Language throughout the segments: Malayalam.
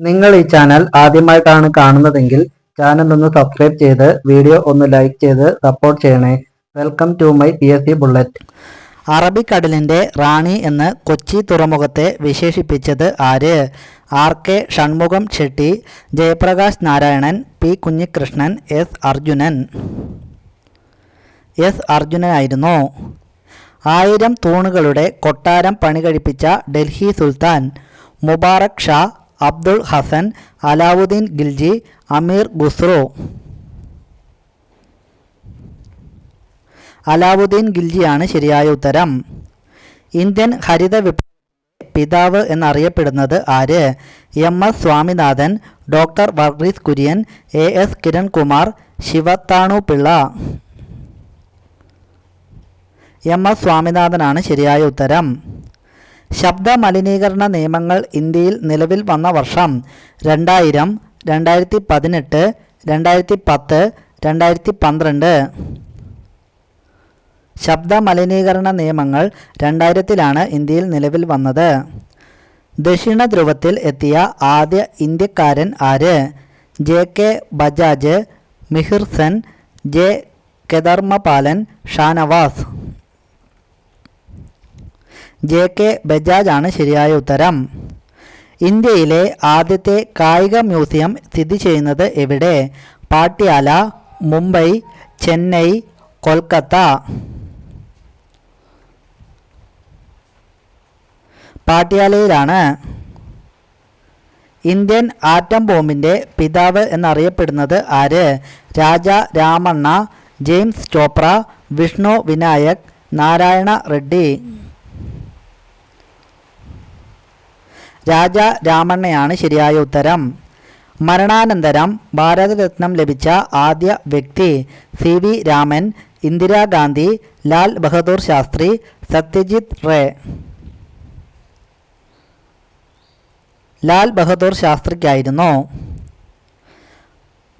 നിങ്ങൾ ഈ ചാനൽ ആദ്യമായിട്ടാണ് കാണുന്നതെങ്കിൽ ചാനൽ ഒന്ന് സബ്സ്ക്രൈബ് ചെയ്ത് വീഡിയോ ഒന്ന് ലൈക്ക് ചെയ്ത് സപ്പോർട്ട് ചെയ്യണേ. Welcome to my P S C bullet അറബിക്കടലിന്റെ റാണി എന്ന് കൊച്ചി തുറമുഖത്തെ വിശേഷിപ്പിച്ചത് ആര്? R K Shanmukham Shetty Jayaprakash Narayanan P Kunhikrishnan S Arjunan. S അർജുനനായിരുന്നു. ആയിരം തൂണുകളുടെ കൊട്ടാരം പണികഴിപ്പിച്ച ഡൽഹി സുൽത്താൻ മുബാറക് ഷാ അബ്ദുൾ ഹസൻ അലാവുദ്ദീൻ ഗിൽജി അമീർ ഖുസ്രോ. അലാവുദ്ദീൻ ഗിൽജിയാണ് ശരിയായ ഉത്തരം. ഇന്ത്യൻ ഹരിത വിപ്ലവ പിതാവ് എന്നറിയപ്പെടുന്നത് ആര്? M S Swaminathan doctor Varghese Kurien A S Kiran Kumar Sivathanu Pillai M S സ്വാമിനാഥനാണ് ശരിയായ ഉത്തരം. ശബ്ദ മലിനീകരണ നിയമങ്ങൾ ഇന്ത്യയിൽ നിലവിൽ വന്ന വർഷം രണ്ടായിരം രണ്ടായിരത്തി പതിനെട്ട് രണ്ടായിരത്തി പത്ത് രണ്ടായിരത്തി പന്ത്രണ്ട് ശബ്ദ മലിനീകരണ നിയമങ്ങൾ രണ്ടായിരത്തിലാണ് ഇന്ത്യയിൽ നിലവിൽ വന്നത്. ദക്ഷിണ ധ്രുവത്തിൽ എത്തിയ ആദ്യ ഇന്ത്യക്കാരൻ ആര്? J K Bajaj Mihir Sen J കെദർമപാലൻ Shanavas. J K Bajaj ആണ് ശരിയായ ഉത്തരം. ഇന്ത്യയിലെ ആദ്യത്തെ കായിക മ്യൂസിയം സ്ഥിതി ചെയ്യുന്നത് എവിടെ? പാട്യാല മുംബൈ ചെന്നൈ കൊൽക്കത്ത. പാട്യാലയിലാണ്. ഇന്ത്യൻ ആറ്റം ബോംബിന്റെ പിതാവ് എന്നറിയപ്പെടുന്നത് ആര്? രാജ രാമണ്ണ ജെയിംസ് ചോപ്ര വിഷ്ണു വിനായക് നാരായണ റെഡ്ഡി. രാജ രാമണ്ണയാണ് ശരിയായ ഉത്തരം. മരണാനന്തരം ഭാരതരത്നം ലഭിച്ച ആദ്യ വ്യക്തി സി വി രാമൻ ഇന്ദിരാഗാന്ധി ലാൽ ബഹദൂർ ശാസ്ത്രി സത്യജിത് റേ. ലാൽ ബഹദൂർ ശാസ്ത്രിക്കായിരുന്നു.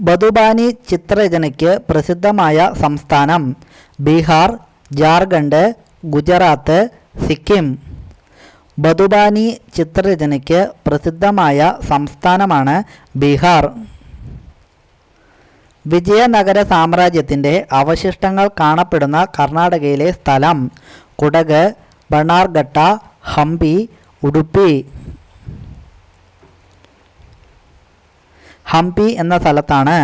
ബദുബാനി ചിത്രരചനയ്ക്ക് പ്രസിദ്ധമായ സംസ്ഥാനം ബീഹാർ ജാർഖണ്ഡ് ഗുജറാത്ത് സിക്കിം. ബദുബാനി ചിത്രരചനയ്ക്ക് പ്രസിദ്ധമായ സംസ്ഥാനമാണ് ബീഹാർ. വിജയനഗര സാമ്രാജ്യത്തിന്റെ അവശിഷ്ടങ്ങൾ കാണപ്പെടുന്ന കർണാടകയിലെ സ്ഥലം കുടക് ബണാർഘട്ട ഹംപി ഉടുപ്പി ഹംപി എന്ന സ്ഥലത്താണ്.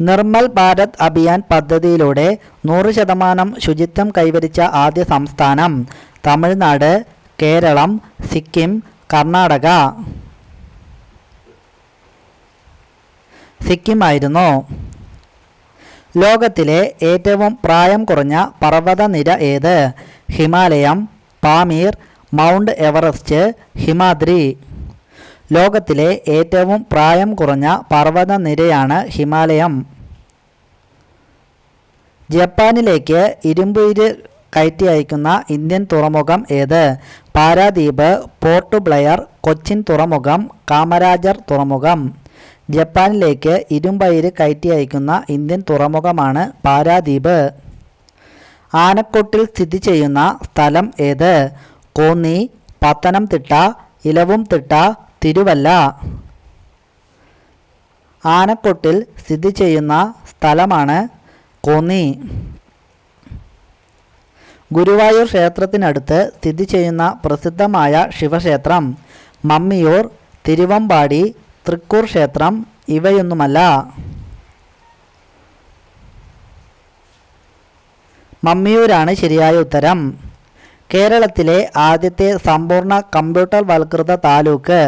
നിർമ്മൽ ഭാരത് അഭിയാൻ പദ്ധതിയിലൂടെ നൂറ് ശതമാനം ശുചിത്വം കൈവരിച്ച ആദ്യ സംസ്ഥാനം തമിഴ്നാട് കേരളം സിക്കിം കർണാടക. സിക്കിം ആയിരുന്നു ലോകത്തിലെ ഏറ്റവും പ്രായം കുറഞ്ഞ പർവതനിര ഏത്? ഹിമാലയം പാമീർ മൗണ്ട് എവറസ്റ്റ് ഹിമാദ്രി. ലോകത്തിലെ ഏറ്റവും പ്രായം കുറഞ്ഞ പർവതനിരയാണ് ഹിമാലയം. ജപ്പാനിലേക്ക് ഇരുമ്പുയിര് കയറ്റി അയക്കുന്ന ഇന്ത്യൻ തുറമുഖം ഏത്? പാരാദ്വീപ് പോർട്ട് ബ്ലെയർ കൊച്ചിൻ തുറമുഖം കാമരാജർ തുറമുഖം. ജപ്പാനിലേക്ക് ഇരുമ്പയിര് കയറ്റി അയക്കുന്ന ഇന്ത്യൻ തുറമുഖമാണ് പാരാദ്വീപ് ആനക്കൊട്ടിൽ സ്ഥിതി ചെയ്യുന്ന സ്ഥലം ഏത്? കോന്നി പത്തനംതിട്ട ഇലവുംതിട്ട തിരുവല്ല. ആനക്കൊട്ടിൽ സ്ഥിതി ചെയ്യുന്ന സ്ഥലമാണ് കോന്നി. ഗുരുവായൂർ ക്ഷേത്രത്തിനടുത്ത് സ്ഥിതി ചെയ്യുന്ന പ്രസിദ്ധമായ ശിവക്ഷേത്രം മമ്മിയൂർ തിരുവമ്പാടി തൃക്കൂർ ക്ഷേത്രം ഇവയൊന്നുമല്ല. മമ്മിയൂരാണ് ശരിയായ ഉത്തരം. കേരളത്തിലെ ആദ്യത്തെ സമ്പൂർണ കമ്പ്യൂട്ടർ വൽകൃത താലൂക്ക്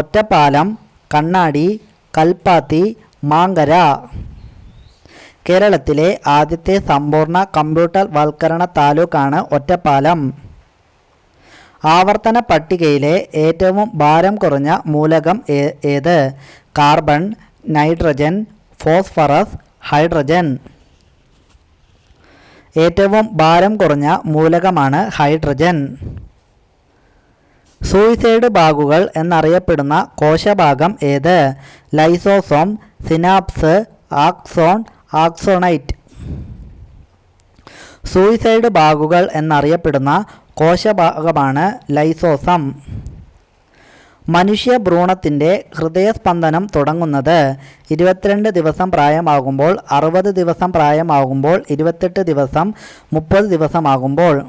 ഒറ്റപ്പാലം കണ്ണാടി കൽപ്പാത്തി മാങ്കര. കേരളത്തിലെ ആദ്യത്തെ സമ്പൂർണ കമ്പ്യൂട്ടർ വൽക്കരണ താലൂക്കാണ് ഒറ്റപ്പാലം. ആവർത്തന പട്ടികയിലെ ഏറ്റവും ഭാരം കുറഞ്ഞ മൂലകം ഏത്? Carbon nitrogen phosphorus hydrogen. ഏറ്റവും ഭാരം കുറഞ്ഞ മൂലകമാണ് ഹൈഡ്രജൻ. സൂയിസൈഡ് ബാഗുകൾ എന്നറിയപ്പെടുന്ന കോശഭാഗം ഏത്? Lysosome synapse axon axonite. Suicide ബാഗുകൾ എന്നറിയപ്പെടുന്ന കോശഭാഗമാണ് ലൈസോസം. മനുഷ്യ ഭ്രൂണത്തിന്റെ ഹൃദയസ്പന്ദനം തുടങ്ങുന്നത് ഇരുപത്തിരണ്ട് ദിവസം പ്രായമാകുമ്പോൾ അറുപത് ദിവസം പ്രായമാകുമ്പോൾ ഇരുപത്തെട്ട് ദിവസം മുപ്പത് ദിവസമാകുമ്പോൾ.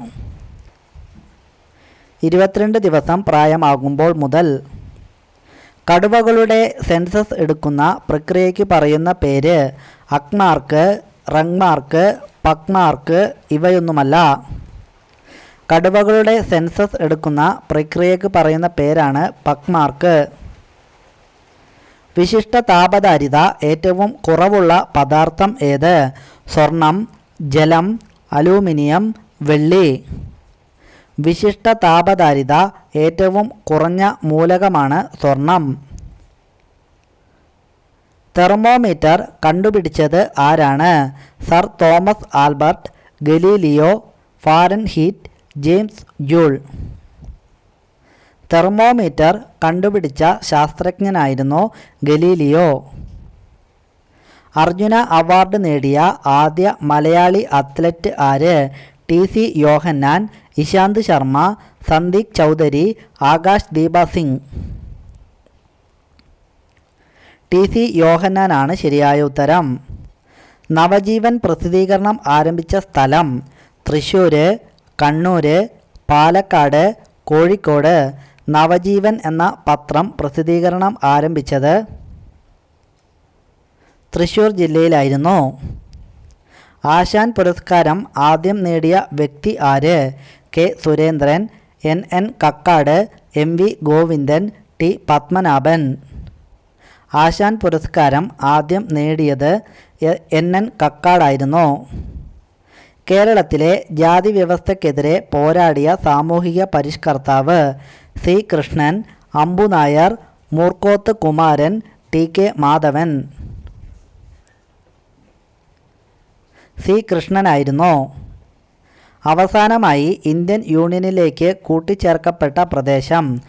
ഇരുപത്തിരണ്ട് ദിവസം പ്രായമാകുമ്പോൾ മുതൽ കടുവകളുടെ സെൻസസ് എടുക്കുന്ന പ്രക്രിയയ്ക്ക് പറയുന്ന പേര് അക്മാർക്ക് റങ്മാർക്ക് പക്മാർക്ക് ഇവയൊന്നുമല്ല. കടുവകളുടെ സെൻസസ് എടുക്കുന്ന പ്രക്രിയയ്ക്ക് പറയുന്ന പേരാണ് പക്മാർക്ക്. വിശിഷ്ട താപധാരിത ഏറ്റവും കുറവുള്ള പദാർത്ഥം ഏത്? സ്വർണം ജലം അലൂമിനിയം വെള്ളി. വിശിഷ്ട താപധാരിത ഏറ്റവും കുറഞ്ഞ മൂലകമാണ് സ്വർണം. തെർമോമീറ്റർ കണ്ടുപിടിച്ചത് ആരാണ്? Sir Thomas Albert Galileo Fahrenheit James Joule. Thermometer കണ്ടുപിടിച്ച ശാസ്ത്രജ്ഞനായിരുന്നു ഗലീലിയോ. അർജുന അവാർഡ് നേടിയ ആദ്യ മലയാളി അത്ലറ്റ് ആര്? T C Yohannan Ishant Sharma Sandeep Chaudhary Akash Deep Singh. T C യോഹന്നാനാണ് ശരിയായ ഉത്തരം. നവജീവൻ പ്രസിദ്ധീകരണം ആരംഭിച്ച സ്ഥലം തൃശ്ശൂർ കണ്ണൂർ പാലക്കാട് കോഴിക്കോട്. നവജീവൻ എന്ന പത്രം പ്രസിദ്ധീകരണം ആരംഭിച്ചത് തൃശ്ശൂർ ജില്ലയിലായിരുന്നു. ആശാൻ പുരസ്കാരം ആദ്യം നേടിയ വ്യക്തി ആര്? K. Surendran N. N. Kakkad M. V. Govindan T. Padmanabhan. Asan പുരസ്കാരം ആദ്യം നേടിയത് എൻ എൻ കക്കാടായിരുന്നു. കേരളത്തിലെ ജാതി വ്യവസ്ഥക്കെതിരെ പോരാടിയ സാമൂഹിക പരിഷ്കർത്താവ് C Krishnan Ambu Nair Moorkoth Kumaran T K Madhavan. C കൃഷ്ണനായിരുന്നു. അവസാനമായി ഇന്ത്യൻ യൂണിയനിലേക്ക് കൂട്ടിച്ചേർക്കപ്പെട്ട പ്രദേശം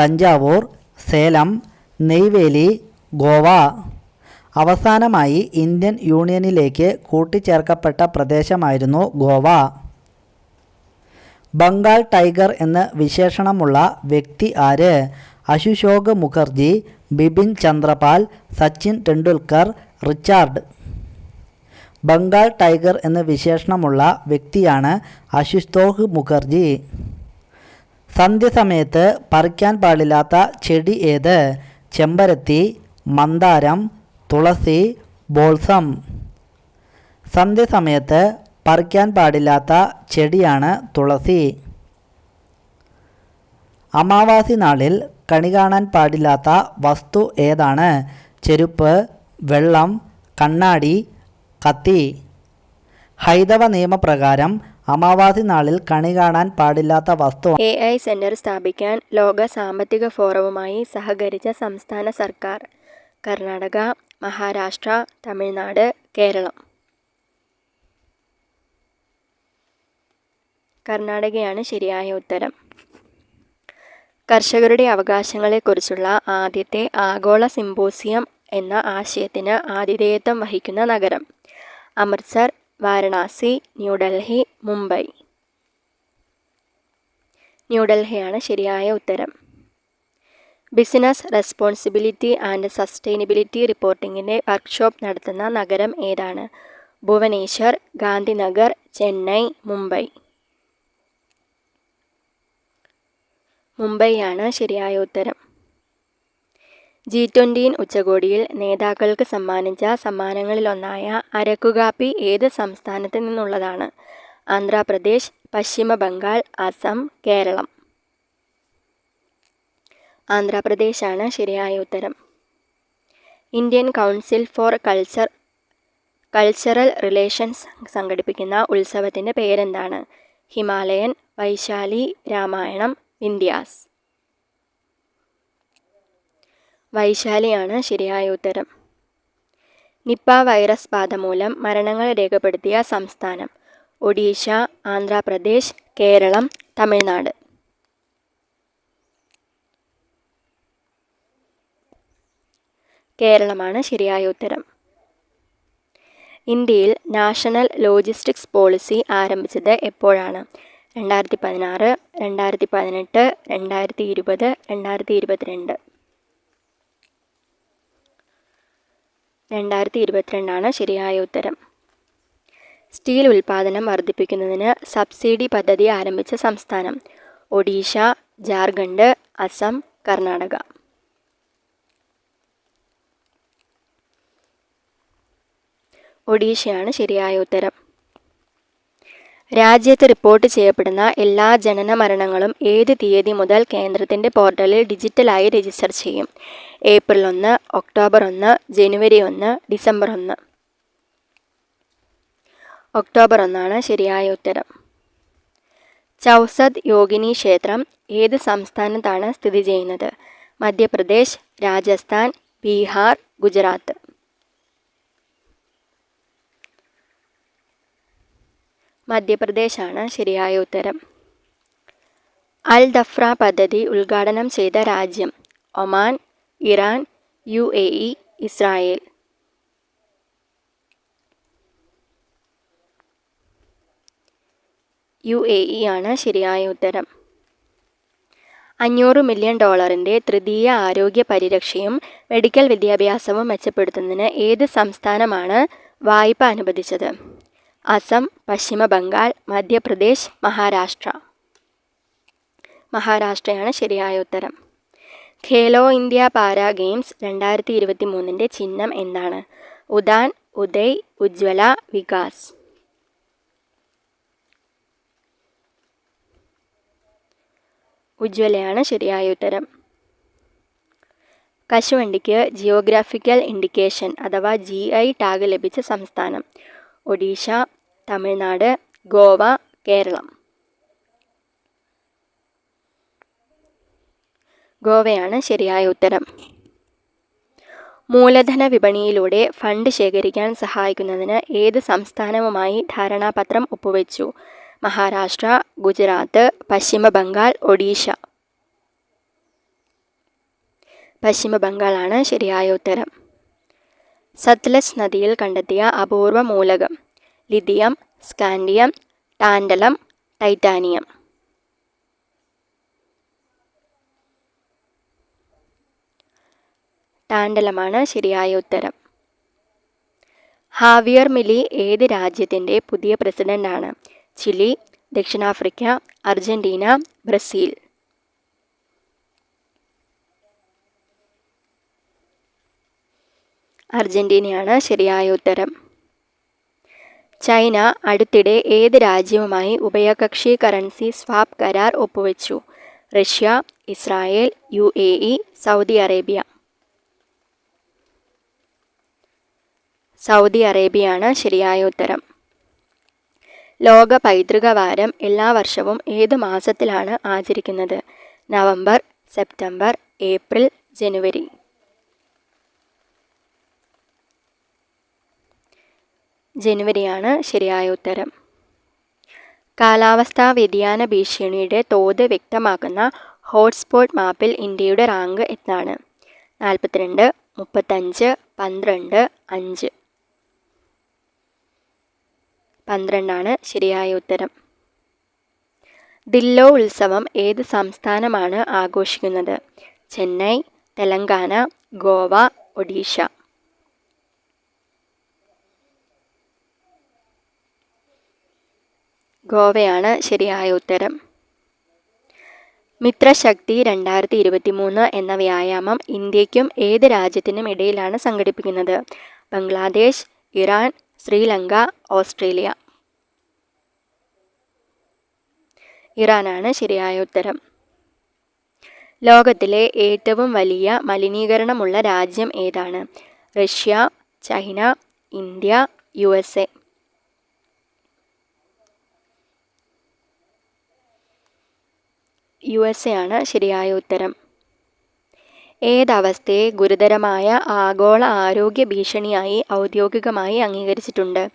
തഞ്ചാവൂർ സേലം നെയ്വേലി ഗോവ അവസാനമായി ഇന്ത്യൻ യൂണിയനിലേക്ക് കൂട്ടിച്ചേർക്കപ്പെട്ട പ്രദേശമായിരുന്നു ഗോവ. ബംഗാൾ ടൈഗർ എന്ന വിശേഷണമുള്ള വ്യക്തി ആര്? അശുശോക് മുഖർജി ബിപിൻ ചന്ദ്രപാൽ സച്ചിൻ ടെണ്ടുൽക്കർ റിച്ചാർഡ്. ബംഗാൾ ടൈഗർ എന്ന വിശേഷണമുള്ള വ്യക്തിയാണ് അശുതോഹ് മുഖർജി. സന്ധ്യസമയത്ത് പറിക്കാൻ പാടില്ലാത്ത ചെടി ഏത്? ചെമ്പരത്തി മന്ദാരം തുളസി ബോൾസം. സന്ധ്യസമയത്ത് പറിക്കാൻ പാടില്ലാത്ത ചെടിയാണ് തുളസി. അമാവാസി നാളിൽ കണി കാണാൻ പാടില്ലാത്ത വസ്തു ഏതാണ്? ചെരുപ്പ് വെള്ളം കണ്ണാടി കത്തി. ഹൈന്ദവ നിയമപ്രകാരം അമാവാസി നാളിൽ കണി കാണാൻ പാടില്ലാത്ത വസ്തു എ ഐ സെന്റർ സ്ഥാപിക്കാൻ ലോക സാമ്പത്തിക ഫോറവുമായി സഹകരിച്ച സംസ്ഥാന സർക്കാർ. കർണാടക മഹാരാഷ്ട്ര തമിഴ്നാട് കേരളം. കർണാടകയാണ് ശരിയായ ഉത്തരം. കർഷകരുടെ അവകാശങ്ങളെക്കുറിച്ചുള്ള ആദ്യത്തെ ആഗോള സിമ്പോസിയം എന്ന ആശയത്തിന് ആതിഥേയത്വം വഹിക്കുന്ന നഗരം. അമൃത്സർ വാരണാസി ന്യൂഡൽഹി മുംബൈ. ന്യൂഡൽഹിയാണ് ശരിയായ ഉത്തരം. ബിസിനസ് റെസ്പോൺസിബിലിറ്റി ആൻഡ് സസ്റ്റൈനബിലിറ്റി റിപ്പോർട്ടിങ്ങിന്റെ വർക്ക്ഷോപ്പ് നടത്തുന്ന നഗരം ഏതാണ്? ഭുവനേശ്വർ ഗാന്ധിനഗർ ചെന്നൈ മുംബൈ. മുംബൈയാണ് ശരിയായ ഉത്തരം. ജി ട്വന്റീൻ ഉച്ചകോടിയിൽ നേതാക്കൾക്ക് സമ്മാനിച്ച സമ്മാനങ്ങളിലൊന്നായ അരക്കുകാപ്പി ഏത് സംസ്ഥാനത്ത് നിന്നുള്ളതാണ്? ആന്ധ്രാപ്രദേശ് പശ്ചിമ ബംഗാൾ അസം കേരളം. ആന്ധ്രാപ്രദേശാണ് ശരിയായ ഉത്തരം. Indian council for culture cultural relations സംഘടിപ്പിക്കുന്ന ഉത്സവത്തിന്റെ പേരെന്താണ്? ഹിമാലയൻ വൈശാലി രാമായണം വിന്ധ്യാസ് വൈശാലിയാണ് ശരിയായ ഉത്തരം. നിപ്പ വൈറസ് ബാധ മൂലം മരണങ്ങൾ രേഖപ്പെടുത്തിയ സംസ്ഥാനം ഒഡീഷ ആന്ധ്രാപ്രദേശ് കേരളം തമിഴ്നാട്. കേരളമാണ് ശരിയായ ഉത്തരം. ഇന്ത്യയിൽ നാഷണൽ ലോജിസ്റ്റിക്സ് പോളിസി ആരംഭിച്ചത് എപ്പോഴാണ്? രണ്ടായിരത്തി പതിനാറ് രണ്ടായിരത്തി പതിനെട്ട് രണ്ടായിരത്തി ഇരുപത് രണ്ടായിരത്തി ഇരുപത്തിരണ്ട് രണ്ടായിരത്തി ഇരുപത്തിരണ്ടാണ് ശരിയായ ഉത്തരം. സ്റ്റീൽ ഉൽപ്പാദനം വർദ്ധിപ്പിക്കുന്നതിന് സബ്സിഡി പദ്ധതി ആരംഭിച്ച സംസ്ഥാനം ഒഡീഷ ജാർഖണ്ഡ് അസം കർണാടക. ഒഡീഷയാണ് ശരിയായ ഉത്തരം. രാജ്യത്ത് റിപ്പോർട്ട് ചെയ്യപ്പെടുന്ന എല്ലാ ജനന മരണങ്ങളും ഏത് തീയതി മുതൽ കേന്ദ്രത്തിന്റെ പോർട്ടലിൽ ഡിജിറ്റലായി രജിസ്റ്റർ ചെയ്യും? ഏപ്രിൽ ഒന്ന് ഒക്ടോബർ ഒന്ന് ജനുവരി ഒന്ന് ഡിസംബർ ഒന്ന്. ഒക്ടോബർ ഒന്നാണ് ശരിയായ ഉത്തരം. ചൗസദ് യോഗിനി ക്ഷേത്രം ഏത് സംസ്ഥാനത്താണ് സ്ഥിതി ചെയ്യുന്നത്? മധ്യപ്രദേശ് രാജസ്ഥാൻ ബീഹാർ ഗുജറാത്ത്. മധ്യപ്രദേശാണ് ശരിയായ ഉത്തരം. അൽ ദഫ്ര പദ്ധതി ഉദ്ഘാടനം ചെയ്ത രാജ്യം Oman Iran U A E Israel. U A E ആണ് ശരിയായ ഉത്തരം. അഞ്ഞൂറ് മില്യൺ ഡോളറിന്റെ തൃതീയ ആരോഗ്യ പരിരക്ഷയും മെഡിക്കൽ വിദ്യാഭ്യാസവും മെച്ചപ്പെടുത്തുന്നതിന് ഏത് സംസ്ഥാനമാണ് വായ്പ അനുവദിച്ചത്? അസം പശ്ചിമ ബംഗാൾ മധ്യപ്രദേശ് മഹാരാഷ്ട്ര. മഹാരാഷ്ട്രയാണ് ശരിയായ ഉത്തരം. ഖേലോ ഇന്ത്യ പാര ഗെയിംസ് രണ്ടായിരത്തി ഇരുപത്തി മൂന്നിന്റെ ചിഹ്നം എന്താണ്? ഉദാൻ ഉദയ് ഉജ്വല വികാസ്. ഉജ്വലയാണ് ശരിയായ ഉത്തരം. കശുവണ്ടിക്ക് ജിയോഗ്രാഫിക്കൽ ഇൻഡിക്കേഷൻ അഥവാ ജി ഐ ടാഗ് ലഭിച്ച സംസ്ഥാനം. ഒഡീഷ തമിഴ്നാട് ഗോവ കേരളം. ഗോവയാണ് ശരിയായ ഉത്തരം. മൂലധന വിപണിയിലൂടെ ഫണ്ട് ശേഖരിക്കാൻ സഹായിക്കുന്നതിന് ഏത് സംസ്ഥാനവുമായി ധാരണാപത്രം ഒപ്പുവെച്ചു? മഹാരാഷ്ട്ര ഗുജറാത്ത് പശ്ചിമ ബംഗാൾ ഒഡീഷ. പശ്ചിമ ബംഗാളാണ് ശരിയായ ഉത്തരം. സത്ലജ് നദിയിൽ കണ്ടെത്തിയ അപൂർവ മൂലകം. Lithium scandium tantalum titanium. ടാൻഡലമാണ് ശരിയായ ഉത്തരം. ഹാവിയർ മിലി ഏത് രാജ്യത്തിന്റെ പുതിയ പ്രസിഡന്റാണ്? ചിലി ദക്ഷിണാഫ്രിക്ക അർജന്റീന ബ്രസീൽ. അർജന്റീനയാണ് ശരിയായ ഉത്തരം. ചൈന അടുത്തിടെ ഏത് രാജ്യവുമായി ഉഭയകക്ഷി കറൻസി സ്വാപ്പ് കരാർ ഒപ്പുവെച്ചു? Russia Israel U A E Saudi Arabia. Saudi അറേബ്യയാണ് ശരിയായ ഉത്തരം. ലോക പൈതൃക വാരം എല്ലാ വർഷവും ഏത് മാസത്തിലാണ് ആചരിക്കുന്നത്? നവംബർ സെപ്റ്റംബർ ഏപ്രിൽ ജനുവരി. ജനുവരിയാണ് ശരിയായ ഉത്തരം. കാലാവസ്ഥാ വ്യതിയാന ഭീഷണിയുടെ തോത് വ്യക്തമാക്കുന്ന ഹോട്ട്സ്പോട്ട് മാപ്പിൽ ഇന്ത്യയുടെ റാങ്ക് എത്താണ് നാൽപ്പത്തിരണ്ട് മുപ്പത്തഞ്ച് പന്ത്രണ്ട് അഞ്ച്. പന്ത്രണ്ടാണ് ശരിയായ ഉത്തരം. ദില്ലോ ഉത്സവം ഏത് സംസ്ഥാനമാണ് ആഘോഷിക്കുന്നത്? ചെന്നൈ തെലങ്കാന ഗോവ ഒഡീഷ. ഗോവയാണ് ശരിയായ ഉത്തരം. മിത്രശക്തി രണ്ടായിരത്തി ഇരുപത്തി മൂന്ന് എന്ന വ്യായാമം ഇന്ത്യക്കും ഏത് രാജ്യത്തിനും ഇടയിലാണ് സംഘടിപ്പിക്കുന്നത്? Bangladesh Iran Sri Lanka Australia. ഇറാനാണ് ശരിയായ ഉത്തരം. ലോകത്തിലെ ഏറ്റവും വലിയ മലിനീകരണമുള്ള രാജ്യം ഏതാണ്? Russia China India U S A. U S A ആണ് ശരിയായ ഉത്തരം. ഏതവസ്ഥയെ ഗുരുതരമായ ആഗോള ആരോഗ്യ ഭീഷണിയായി ഔദ്യോഗികമായി അംഗീകരിച്ചിട്ടുണ്ട്?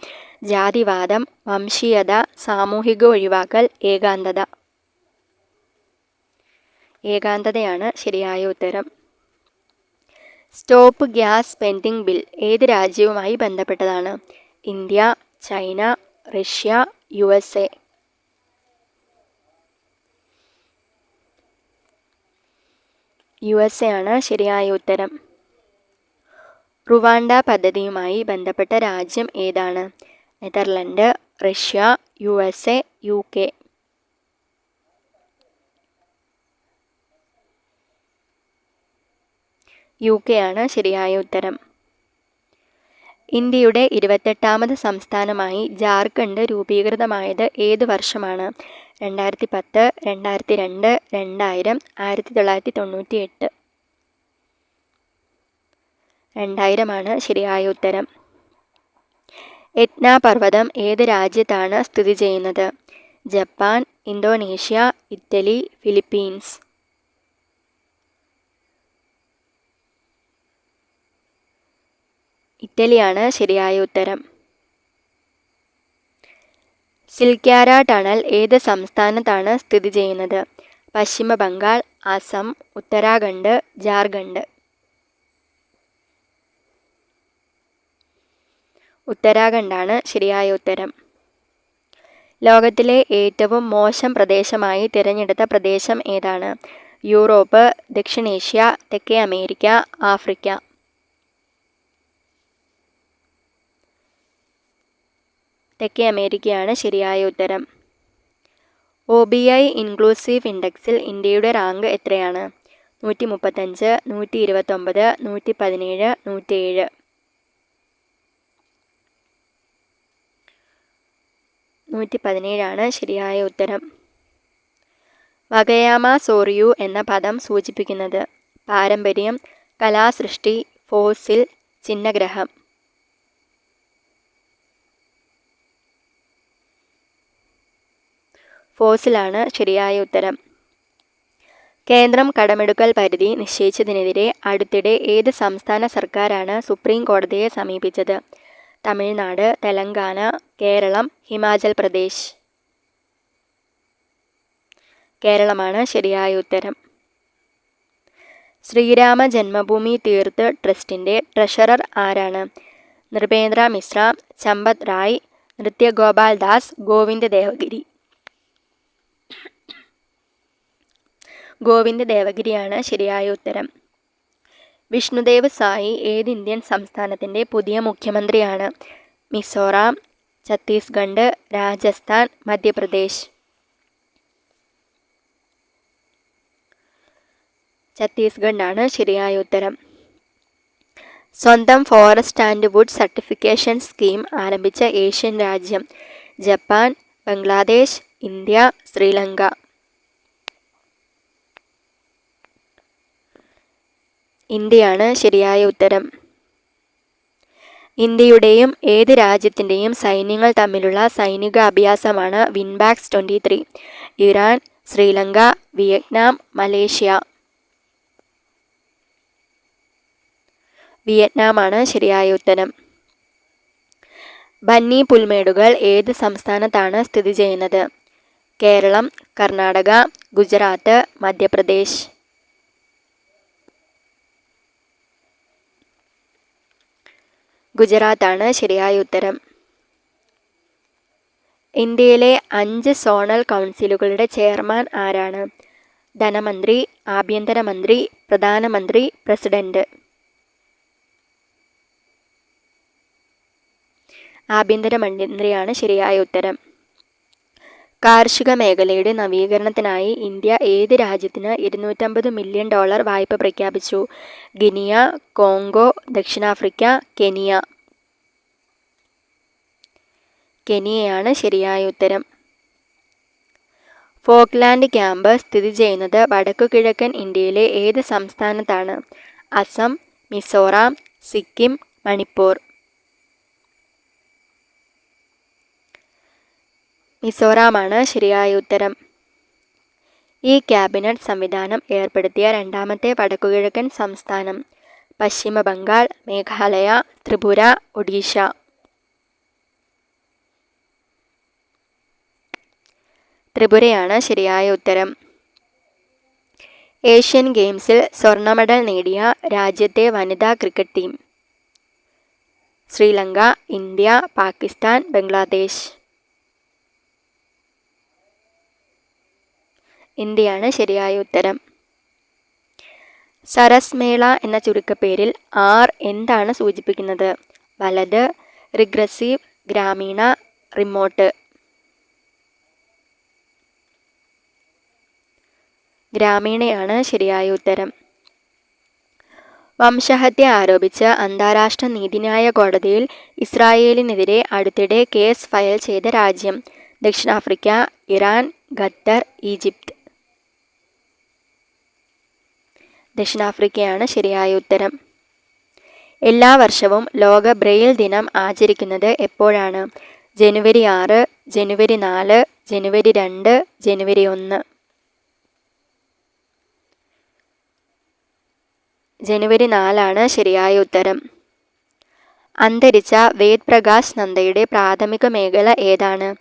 ജാതിവാദം വംശീയത സാമൂഹിക ഒഴിവാക്കൽ ഏകാന്തത. ഏകാന്തതയാണ് ശരിയായ ഉത്തരം. സ്റ്റോപ്പ് ഗ്യാസ് പെൻഡിംഗ് ബിൽ ഏത് രാജ്യവുമായി ബന്ധപ്പെട്ടതാണ്? India China Russia U S A U S A ആണ് ശരിയായ ഉത്തരം. റുവാണ്ട പദ്ധതിയുമായി ബന്ധപ്പെട്ട രാജ്യം ഏതാണ്? Netherland Russia U S A U K U K ആണ് ശരിയായ ഉത്തരം. ഇന്ത്യയുടെ ഇരുപത്തെട്ടാമത് സംസ്ഥാനമായി ജാർഖണ്ഡ് രൂപീകൃതമായത് ഏത് വർഷമാണ്? രണ്ടായിരത്തി പത്ത് രണ്ടായിരത്തി രണ്ട് രണ്ടായിരം ആയിരത്തി തൊള്ളായിരത്തി തൊണ്ണൂറ്റി എട്ട് രണ്ടായിരമാണ് ശരിയായ ഉത്തരം. എത്ന പർവതം ഏത് രാജ്യത്താണ് സ്ഥിതി ചെയ്യുന്നത്? Japan Indonesia Italy Philippines. ഇറ്റലിയാണ് ശരിയായ ഉത്തരം. സിൽക്യാര ടണൽ ഏത് സംസ്ഥാനത്താണ് സ്ഥിതി ചെയ്യുന്നത്? പശ്ചിമ ബംഗാൾ അസം ഉത്തരാഖണ്ഡ് ജാർഖണ്ഡ്. ഉത്തരാഖണ്ഡാണ് ശരിയായ ഉത്തരം. ലോകത്തിലെ ഏറ്റവും മോശം പ്രദേശമായി തിരഞ്ഞെടുത്ത പ്രദേശം ഏതാണ്? യൂറോപ്പ് ദക്ഷിണേഷ്യ തെക്കേ അമേരിക്ക ആഫ്രിക്ക. തെക്കേ അമേരിക്കയാണ് ശരിയായ ഉത്തരം. ഒ ബി ഐ ഇൻക്ലൂസീവ് ഇൻഡെക്സിൽ ഇന്ത്യയുടെ റാങ്ക് എത്രയാണ്? നൂറ്റി മുപ്പത്തഞ്ച് നൂറ്റി ഇരുപത്തൊമ്പത് നൂറ്റി പതിനേഴ് നൂറ്റിയേഴ്. നൂറ്റി പതിനേഴാണ് ശരിയായ ഉത്തരം. വകയാമ സോറിയു എന്ന പദം സൂചിപ്പിക്കുന്നത് പാരമ്പര്യം കലാസൃഷ്ടി ഫോസിൽ ചിഹ്നഗ്രഹം. ഫോസിലാണ് ശരിയായ ഉത്തരം. കേന്ദ്രം കടമെടുക്കൽ പരിധി നിശ്ചയിച്ചതിനെതിരെ അടുത്തിടെ ഏത് സംസ്ഥാന സർക്കാരാണ് സുപ്രീം കോടതിയെ സമീപിച്ചത്? തമിഴ്നാട് തെലങ്കാന കേരളം ഹിമാചൽ പ്രദേശ്. കേരളമാണ് ശരിയായ ഉത്തരം. ശ്രീരാമ ജന്മഭൂമി തീർത്ത് ട്രസ്റ്റിന്റെ ട്രഷറർ ആരാണ്? നൃപേന്ദ്ര മിശ്ര ചമ്പത് റായ് നൃത്യഗോപാൽ ദാസ് ഗോവിന്ദ് ദേവഗിരി. ഗോവിന്ദ് ദേവഗിരിയാണ് ശരിയായ ഉത്തരം. വിഷ്ണുദേവ് സായി ഏത് ഇന്ത്യൻ സംസ്ഥാനത്തിന്റെ പുതിയ മുഖ്യമന്ത്രിയാണ്? മിസോറാം ഛത്തീസ്ഗഡ് രാജസ്ഥാൻ മധ്യപ്രദേശ്. ഛത്തീസ്ഗഡാണ് ശരിയായ ഉത്തരം. സ്വന്തം forest and wood certification scheme ആരംഭിച്ച ഏഷ്യൻ രാജ്യം ജപ്പാൻ ബംഗ്ലാദേശ് ഇന്ത്യ ശ്രീലങ്ക. ഇന്ത്യയാണ് ശരിയായ ഉത്തരം. ഇന്ത്യയുടെയും ഏത് രാജ്യത്തിന്റെയും സൈന്യങ്ങൾ തമ്മിലുള്ള സൈനിക അഭ്യാസമാണ് Vinbax twenty three. Iran Sri Lanka Vietnam Malaysia. വിയറ്റ്നാമാണ് ശരിയായ ഉത്തരം. ബന്നി പുൽമേടുകൾ ഏത് സംസ്ഥാനത്താണ് സ്ഥിതി ചെയ്യുന്നത്? കേരളം കർണാടക ഗുജറാത്ത് മധ്യപ്രദേശ്. ഗുജറാത്താണ് ശരിയായ ഉത്തരം. ഇന്ത്യയിലെ അഞ്ച് സോണൽ കൗൺസിലുകളുടെ ചെയർമാൻ ആരാണ്? ധനമന്ത്രി ആഭ്യന്തരമന്ത്രി പ്രധാനമന്ത്രി പ്രസിഡന്റ്. ആഭ്യന്തരമന്ത്രിയാണ് ശരിയായ ഉത്തരം. കാർഷിക മേഖലയുടെ നവീകരണത്തിനായി ഇന്ത്യ ഏത് രാജ്യത്തിന് ഇരുന്നൂറ്റമ്പത് മില്യൺ ഡോളർ വായ്പ പ്രഖ്യാപിച്ചു? ഗിനിയ കോങ്കോ ദക്ഷിണാഫ്രിക്ക കെനിയ. കെനിയയാണ് ശരിയായ ഉത്തരം. ഫോക്ലാൻഡ് ക്യാമ്പ് സ്ഥിതി ചെയ്യുന്നത് വടക്കു കിഴക്കൻ ഇന്ത്യയിലെ ഏത് സംസ്ഥാനത്താണ്? അസം മിസോറാം സിക്കിം മണിപ്പൂർ. മിസോറാമാണ് ശരിയായ ഉത്തരം. ഈ ക്യാബിനറ്റ് സംവിധാനം ഏർപ്പെടുത്തിയ രണ്ടാമത്തെ വടക്കുകിഴക്കൻ സംസ്ഥാനം പശ്ചിമ ബംഗാൾ മേഘാലയ ത്രിപുര ഒഡീഷ. ത്രിപുരയാണ് ശരിയായ ഉത്തരം. ഏഷ്യൻ ഗെയിംസിൽ സ്വർണ മെഡൽ നേടിയ രാജ്യത്തെ വനിതാ cricket team. Sri Lanka India Pakistan Bangladesh. ഇന്ത്യയാണ് ശരിയായ ഉത്തരം. സരസ് മേള എന്ന ചുരുക്കപ്പേരിൽ ആർ എന്താണ് സൂചിപ്പിക്കുന്നത്? വലത് റിഗ്രസീവ് ഗ്രാമീണ റിമോട്ട്. ഗ്രാമീണയാണ് ശരിയായ ഉത്തരം. വംശഹത്യ ആരോപിച്ച് അന്താരാഷ്ട്ര നീതിന്യായ കോടതിയിൽ ഇസ്രായേലിനെതിരെ അടുത്തിടെ കേസ് ഫയൽ ചെയ്ത രാജ്യം ദക്ഷിണാഫ്രിക്ക ഇറാൻ ഖത്തർ ഈജിപ്ത്. ദക്ഷിണാഫ്രിക്കയാണ് ശരിയായ ഉത്തരം. എല്ലാ വർഷവും ലോക ബ്രെയിൽ ദിനം ആചരിക്കുന്നത് എപ്പോഴാണ്? ജനുവരി ആറ് ജനുവരി നാല് ജനുവരി രണ്ട് ജനുവരി ഒന്ന്. ജനുവരി നാലാണ് ശരിയായ ഉത്തരം. അന്തരിച്ച വേദ് പ്രകാശ് നന്ദയുടെ പ്രാഥമിക മേഖല ഏതാണ്?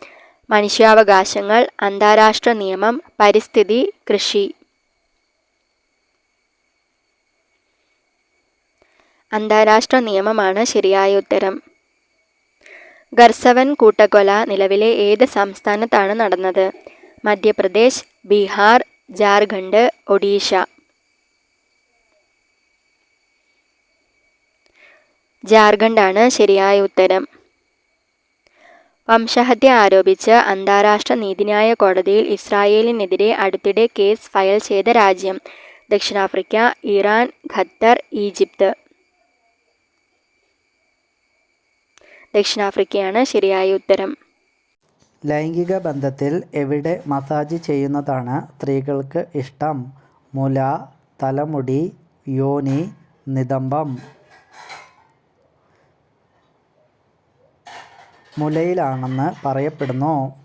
മനുഷ്യാവകാശങ്ങൾ അന്താരാഷ്ട്ര നിയമം പരിസ്ഥിതി കൃഷി. അന്താരാഷ്ട്ര നിയമമാണ് ശരിയായ ഉത്തരം. ഗർസവൻ കൂട്ടക്കൊല നിലവിലെ ഏത് സംസ്ഥാനത്താണ് നടന്നത്? മധ്യപ്രദേശ് ബീഹാർ ജാർഖണ്ഡ് ഒഡീഷ. ജാർഖണ്ഡാണ് ശരിയായ ഉത്തരം. വംശഹത്യ ആരോപിച്ച് അന്താരാഷ്ട്ര നീതിന്യായ കോടതിയിൽ ഇസ്രായേലിനെതിരെ അടുത്തിടെ കേസ് ഫയൽ ചെയ്ത രാജ്യം ദക്ഷിണാഫ്രിക്ക ഇറാൻ ഖത്തർ ഈജിപ്ത്. ദക്ഷിണാഫ്രിക്കയാണ് ശരിയായ ഉത്തരം. ലൈംഗിക ബന്ധത്തിൽ എവിടെ മസാജ് ചെയ്യുന്നതാണ് സ്ത്രീകൾക്ക് ഇഷ്ടം? മുല തലമുടി യോനി നിതംബം. മുലയിലാണെന്ന് പറയപ്പെടുന്നു.